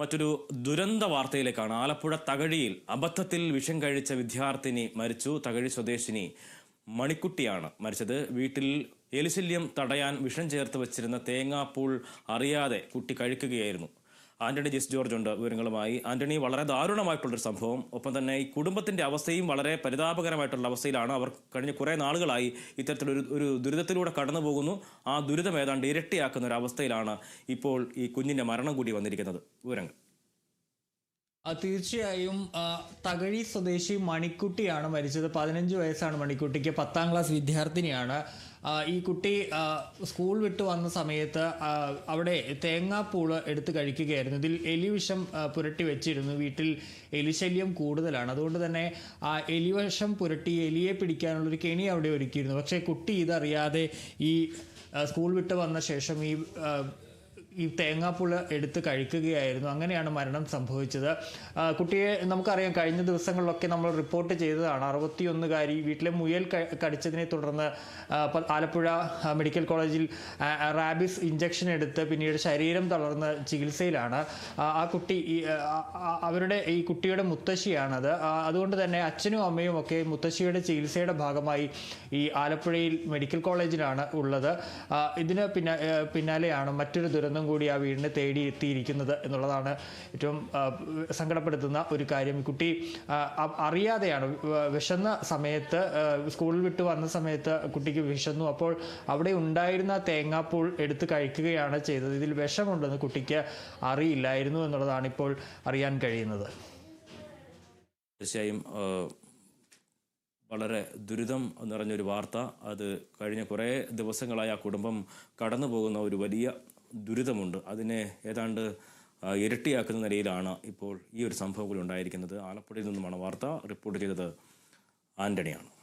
മറ്റൊരു ദുരന്ത വാർത്തയിലേക്കാണ്. ആലപ്പുഴ തകഴിയിൽ അബദ്ധത്തിൽ വിഷം കഴിച്ച വിദ്യാർത്ഥിനി മരിച്ചു. തകഴി സ്വദേശിനി മണിക്കുട്ടിയാണ് മരിച്ചത്. വീട്ടിൽ എലിശല്യം തടയാൻ വിഷം ചേർത്ത് വച്ചിരുന്ന തേങ്ങാപ്പൂൾ അറിയാതെ കുട്ടി കഴിക്കുകയായിരുന്നു. ആന്റണി ജിസ് ജോർജ് ഉണ്ട് വിവരങ്ങളുമായി. ആന്റണി വളരെ ദാരുണമായിട്ടുള്ളൊരു സംഭവം. ഒപ്പം തന്നെ ഈ കുടുംബത്തിന്റെ അവസ്ഥയും വളരെ പരിതാപകരമായിട്ടുള്ള അവസ്ഥയിലാണ് അവർ കഴിഞ്ഞ കുറേ നാളുകളായി ഇത്തരത്തിലൊരു ഒരു ദുരിതത്തിലൂടെ കടന്നു പോകുന്നു ആ ദുരിതം ഏതാണ്ട് ഇരട്ടിയാക്കുന്ന ഒരു അവസ്ഥയിലാണ് ഇപ്പോൾ ഈ കുഞ്ഞിന്റെ മരണം കൂടി വന്നിരിക്കുന്നത്. വിവരങ്ങൾ. തീർച്ചയായും തകഴി സ്വദേശി മണിക്കുട്ടിയാണ് മരിച്ചത്. പതിനഞ്ച് വയസ്സാണ് മണിക്കുട്ടിക്ക്. പത്താം ക്ലാസ് വിദ്യാർത്ഥിനിയാണ്. ഈ കുട്ടി സ്കൂൾ വിട്ട് വന്ന സമയത്ത് അവിടെ തേങ്ങാപ്പൂൾ എടുത്ത് കഴിക്കുകയായിരുന്നു. ഇതിൽ എലിവിഷം പുരട്ടി വെച്ചിരുന്നു വീട്ടിൽ എലിശല്യം കൂടുതലാണ്. അതുകൊണ്ട് തന്നെ ആ എലിവിഷം പുരട്ടി എലിയെ പിടിക്കാനുള്ളൊരു കെണി അവിടെ ഒരുക്കിയിരുന്നു. പക്ഷേ കുട്ടി ഇതറിയാതെ ഈ സ്കൂൾ വിട്ട് വന്ന ശേഷം ഈ ഈ തേങ്ങാപ്പുള എടുത്ത് കഴിക്കുകയായിരുന്നു. അങ്ങനെയാണ് മരണം സംഭവിച്ചത്. കുട്ടിയെ നമുക്കറിയാം കഴിഞ്ഞ ദിവസങ്ങളിലൊക്കെ നമ്മൾ റിപ്പോർട്ട് ചെയ്തതാണ്. അറുപത്തിയൊന്നുകാരി വീട്ടിലെ മുയൽ കടിച്ചതിനെ തുടർന്ന് ആലപ്പുഴ മെഡിക്കൽ കോളേജിൽ റാബിസ് ഇഞ്ചക്ഷൻ എടുത്ത് പിന്നീട് ശരീരം തളർന്ന് ചികിത്സയിലാണ്. ആ, കുട്ടി അവരുടെ ഈ കുട്ടിയുടെ മുത്തശ്ശിയാണത്. അതുകൊണ്ട് തന്നെ അച്ഛനും അമ്മയും ഒക്കെ മുത്തശ്ശിയുടെ ചികിത്സയുടെ ഭാഗമായി ഈ ആലപ്പുഴയിൽ മെഡിക്കൽ കോളേജിലാണ് ഉള്ളത്. ഇതിന് പിന്നെ പിന്നാലെയാണ് മറ്റൊരു ദുരന്തം കൂടി ആ വീടിനെ തേടി എത്തിയിരിക്കുന്നത് എന്നുള്ളതാണ് ഏറ്റവും സങ്കടപ്പെടുത്തുന്ന ഒരു കാര്യം. കുട്ടി അറിയാതെയാണ് വിശന്ന സമയത്ത് സ്കൂളിൽ വിട്ട് വന്ന സമയത്ത് കുട്ടിക്ക് വിശന്നു. അപ്പോൾ അവിടെ ഉണ്ടായിരുന്ന തേങ്ങാപ്പൂൾ എടുത്ത് കഴിക്കുകയാണ് ചെയ്തത്. ഇതിൽ വിഷമുണ്ടെന്ന് കുട്ടിക്ക് അറിയില്ലായിരുന്നു എന്നുള്ളതാണ് ഇപ്പോൾ അറിയാൻ കഴിയുന്നത്. തീർച്ചയായും വളരെ ദുരിതം നിറഞ്ഞൊരു വാർത്ത. അത് കഴിഞ്ഞ കുറേ ദിവസങ്ങളായി ആ കുടുംബം കടന്നു പോകുന്ന ഒരു വലിയ ദുരിതമുണ്ട്. അതിനെ ഏതാണ്ട് ഇരട്ടിയാക്കുന്ന നിലയിലാണ് ഇപ്പോൾ ഈ ഒരു സംഭവം കൂടി ഉണ്ടായിരിക്കുന്നത്. ആലപ്പുഴയിൽ നിന്നുമാണ് വാർത്ത. റിപ്പോർട്ട് ചെയ്തത് ആന്റണിയാണ്.